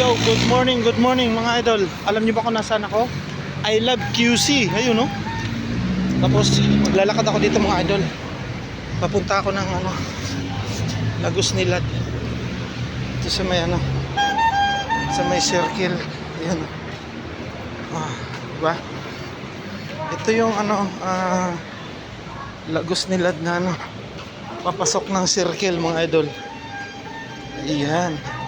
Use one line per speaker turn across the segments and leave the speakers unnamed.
Yo, good morning, good morning mga idol. Alam niyo ba kung nasaan ako? I love QC. Ayun no. Tapos maglalakad ako dito mga idol. Papunta ako ng ano Lagos Nilad. Ito sa may ano sa may circle. Ayan. Ah, diba? Ito yung ano ah Lagos Nilad na ano papasok ng circle mga idol. Ayan.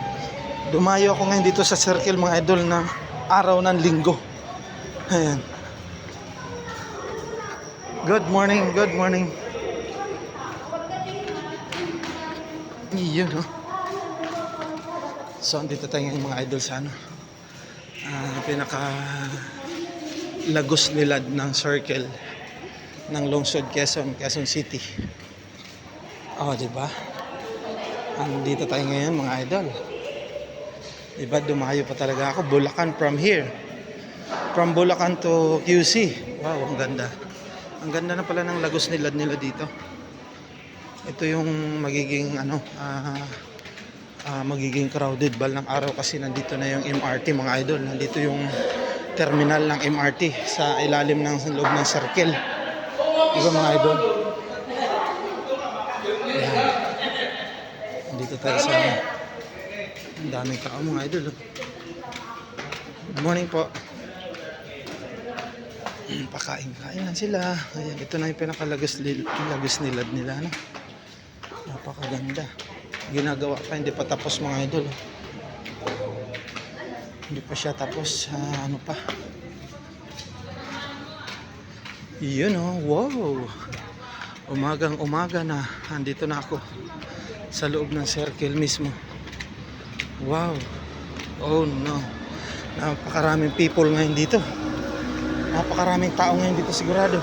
Dumayo ako ngayon dito sa circle mga idol ng araw ng linggo. Ayan. Good morning, good morning. Iyon, no? So, andito tayo ngayon mga idol sa ano. Ah, pinaka lagos nilad ng circle ng Lungsod, Quezon, Quezon City. Oh, di ba? Andito tayo ngayon mga idol. Diba, dumayo pa talaga ako. Bulacan from here. From Bulacan to QC. Wow, ang ganda. Ang ganda na pala ng lagos nilad nila dito. Ito yung magiging ano, ah ah, magiging crowded bal ng araw kasi nandito na yung MRT mga idol. Nandito yung terminal ng MRT sa ilalim ng loob ng circle. Diba mga idol? Ayan. Nandito tayo sa ang daming tao mga idol. Good morning po. Mm, Pakain-kain lang sila. Ayan, ito na yung pinakalagos lil- lagos nilad nila. No? Napakaganda. Ginagawa pa, hindi pa tapos mga idol. Hindi pa siya tapos. ah, ano pa? Yun oh, wow. Umagang umaga na. Andito na ako sa loob ng circle mismo. Wow. Oh no. Napakaraming people ngayon dito. Napakaraming tao ngayon dito sigurado.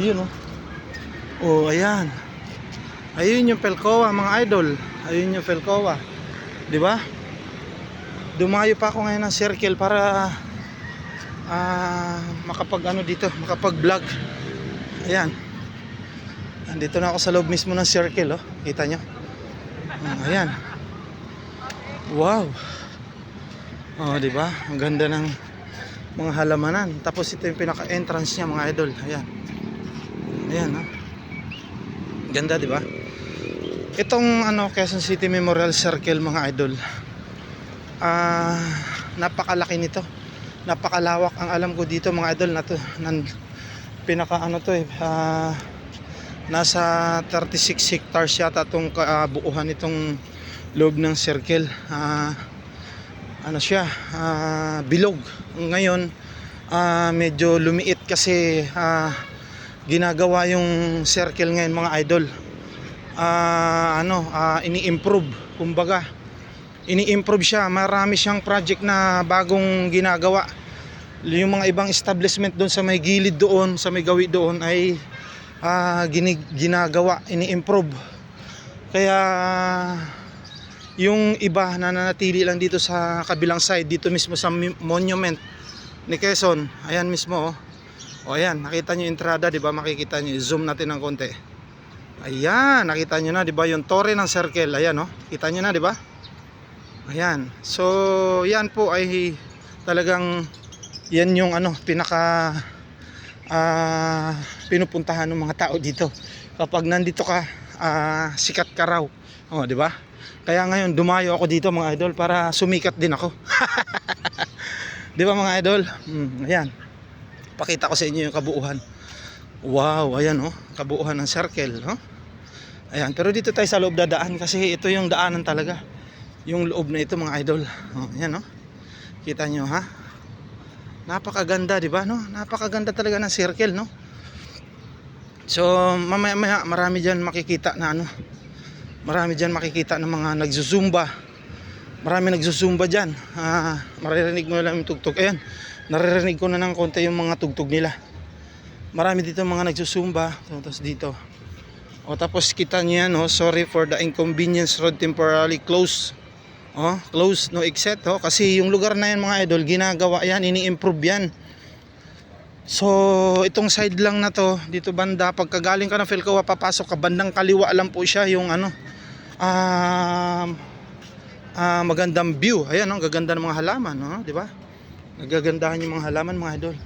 Yun oh. Oh, ayan. Ayun yung Pelcoa mga idol. Ayun yung Pelcoa. 'Di ba? Dumayo pa ako ngayon ng circle para ah makapag ano dito, makapag-vlog. Ayan. Andito na ako sa loob mismo ng circle, oh. Kita nyo? Ayan. Wow. Oh, di ba? Ang ganda ng mga halamanan. Tapos ito yung pinaka-entrance niya, mga idol. Ayan. Ayan, oh. Ganda, di ba? Itong ano, Quezon City Memorial Circle, mga idol. Ah, napakalaki nito. Napakalawak ang alam ko dito, mga idol, na to. Nan, pinaka ano to eh, ah, nasa 36 hectares yata itong kabuuhan itong loob ng circle. Ah, ano siya? Ah, bilog. Ngayon ah, medyo lumiit kasi ah, ginagawa yung circle ngayon mga idol. Ah, ano ah, ini-improve. Kumbaga ini-improve siya. Marami siyang project na bagong ginagawa. Yung mga ibang establishment doon sa may gilid doon sa may gawi doon ay ah, ginig, ginagawa, ini-improve. Kaya yung iba na nanatili lang dito sa kabilang side, dito mismo sa monument ni Quezon, ayan mismo oh. O ayan, nakita nyo entrada, di ba? Makikita nyo, zoom natin ng konti. Ayan, nakita nyo na, di ba? Yung torre ng circle, ayan oh. Kita nyo na, di ba? Ayan. So, yan po ay talagang yan yung ano, pinaka ah pinupuntahan ng mga tao dito. Kapag nandito ka, ah, sikat ka raw. Oh, di ba? Kaya ngayon dumayo ako dito mga idol para sumikat din ako. di ba mga idol? Mm, ayan. Pakita ko sa inyo yung kabuuhan. Wow, ayan oh, kabuuhan ng circle, no? Ayan, pero dito tayo sa loob dadaan kasi ito yung daanan talaga. Yung loob na ito mga idol. Oh, ayan oh. Kita nyo ha? Napakaganda, di ba, no? Napakaganda talaga ng circle, no? So, mamaya-maya marami diyan makikita na ano. Marami diyan makikita ng mga nagzuzumba. Marami nagzuzumba diyan. Ah, maririnig mo na lang yung tugtog. Ayan. Naririnig ko na ng konti yung mga tugtog nila. Marami dito mga nagsusumba. Tapos dito. O tapos kita niya no, sorry for the inconvenience road temporarily closed. Oh, close no exit oh kasi yung lugar na yan mga idol ginagawa yan, ini-improve yan. So, itong side lang na to, dito banda, pagkagaling ka ng Philcoa, papasok ka bandang kaliwa lang po siya yung ano, um, ah, magandang view. Ayan, ang gaganda ng mga halaman, no? di ba? Nagagandahan yung mga halaman, mga idol.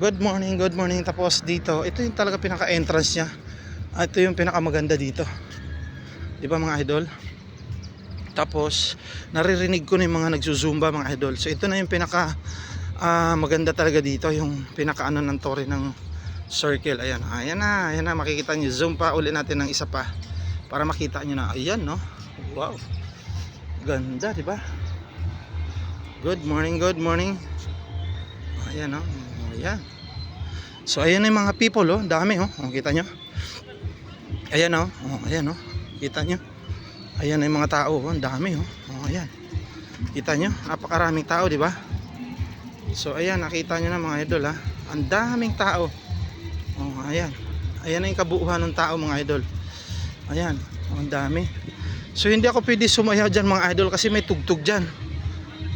Good morning, good morning. Tapos dito, ito yung talaga pinaka-entrance niya. Ito yung pinaka-maganda dito. Di ba mga idol? Tapos, naririnig ko na yung mga nagzuzumba mga idol. So, ito na yung pinaka ah, maganda talaga dito. Yung pinaka ano ng tore ng circle. Ayan, ayan na, ayan na. Makikita nyo. Zoom pa uli natin ng isa pa. Para makita nyo na. Ayan, no? Wow. Ganda, di ba? Good morning, good morning. Ayan, no? Ayan. So, ayan yung mga people, oh. Dami, oh. oh kita nyo? Ayan, oh. oh ayan, oh. Kita nyo? Ayan yung mga tao, oh. Dami, oh. oh ayan. Kita nyo? Napakaraming tao, di ba? So, ayan. Nakita nyo na mga idol, ha. Ang daming tao. Oh, ayan. Ayan na yung kabuuhan ng tao, mga idol. Ayan. Ang dami. So, hindi ako pwede sumayaw dyan, mga idol, kasi may tugtog dyan.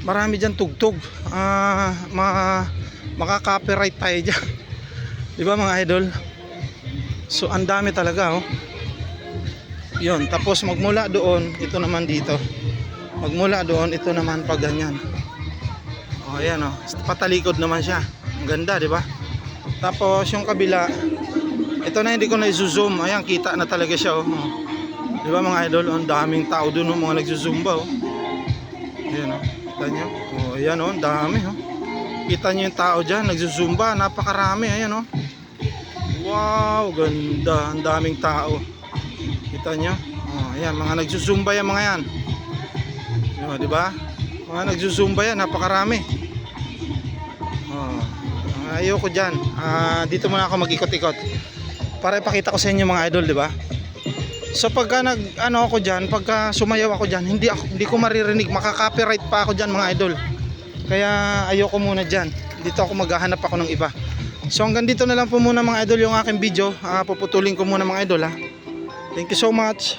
Marami dyan tugtog. Ah, ma makaka-copyright tayo dyan. Di ba mga idol? So ang dami talaga oh. Yun, tapos magmula doon, ito naman dito. Magmula doon, ito naman pag ganyan. Oh, ayan oh. Patalikod naman siya. Ang ganda, di ba? Tapos yung kabila, ito na hindi ko na i-zoom. Ayan, kita na talaga siya oh. Oh. Di ba mga idol? Ang daming tao doon, oh, mga nagzuzumba oh. Ayan oh. Kita? Oh, ayan oh, dami oh. Kita nyo yung tao dyan, nagzuzumba, napakarami, ayan oh. Wow, ganda, ang daming tao. Kita nyo? Oh, ayan, mga nagzuzumba yan mga yan. Oh, di ba? Mga nagzuzumba yan, napakarami. Oh, ayoko dyan. Ah, dito muna ako mag-ikot-ikot. Para ipakita ko sa inyo mga idol, di ba? So pagka nag ano ako diyan, pagka sumayaw ako diyan, hindi ako hindi ko maririnig, makaka-copyright pa ako diyan mga idol. Kaya ayoko muna diyan. Dito ako maghahanap ako ng iba. So hanggang dito na lang po muna mga idol yung aking video. Ah, puputulin ko muna mga idol ha. Thank you so much.